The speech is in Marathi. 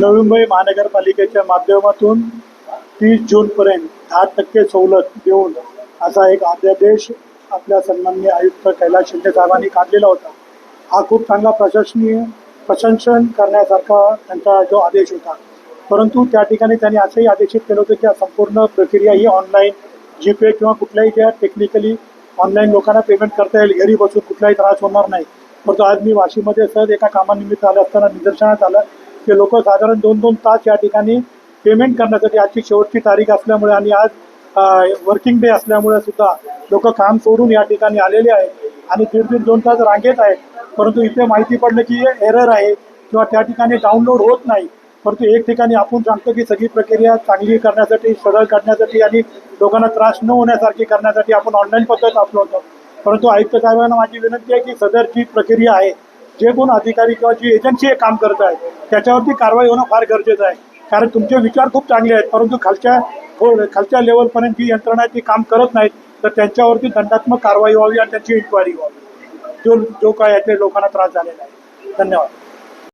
नवी मुंबई महानगरपालिकेच्या माध्यमातून तीस जूनपर्यंत दहा टक्के सवलत देऊन असा एक अध्यादेश आपल्या सन्माननीय आयुक्त कैलास शिंदे साहेबांनी काढलेला होता. हा खूप चांगला प्रशासनीय प्रशंसन करण्यासारखा त्यांचा जो आदेश होता. परंतु त्या ठिकाणी त्यांनी असंही आदेशित केलं होतं की संपूर्ण प्रक्रिया ही ऑनलाईन जीपे किंवा कुठल्याही ज्या टेक्निकली ऑनलाईन लोकांना पेमेंट करता येईल घरी बसून कुठलाही त्रास होणार नाही. परंतु आज मी वाशीमध्ये सहज एका कामानिमित्त आलं असताना निदर्शनात आलं. ते लोक साधारण दोन दोन तास या ठिकाणी पेमेंट करण्यासाठी आजची शेवटची तारीख असल्यामुळे आणि आज वर्किंग डे असल्यामुळे सुद्धा लोक काम सोडून या ठिकाणी आलेले आहेत आणि दीड दीड दोन तास रांगेत आहेत. परंतु इथे माहिती पडलं की एरर आहे किंवा त्या ठिकाणी डाउनलोड होत नाही. परंतु एक ठिकाणी आपण सांगतो की सगळी प्रक्रिया चांगली करण्यासाठी सरळ करण्यासाठी आणि लोकांना त्रास न होण्यासारखी करण्यासाठी आपण ऑनलाईन पद्धत आपलो होतो परंतु आयुक्त साहेबांना माझी विनंती आहे की सदरची प्रक्रिया आहे जे कोण अधिकारी किंवा जी एजन्सी हे काम करत आहे त्याच्यावरती कारवाई होणं फार गरजेचं आहे. कारण तुमचे विचार खूप चांगले आहेत परंतु खालच्या हो, खालच्या लेवलपर्यंत जी यंत्रणा आहे ती काम करत नाहीत तर त्यांच्यावरती दंडात्मक कारवाई व्हावी आणि त्यांची इन्क्वायरी व्हावी. जो जो काय यातल्या लोकांना त्रास झालेला आहे. धन्यवाद.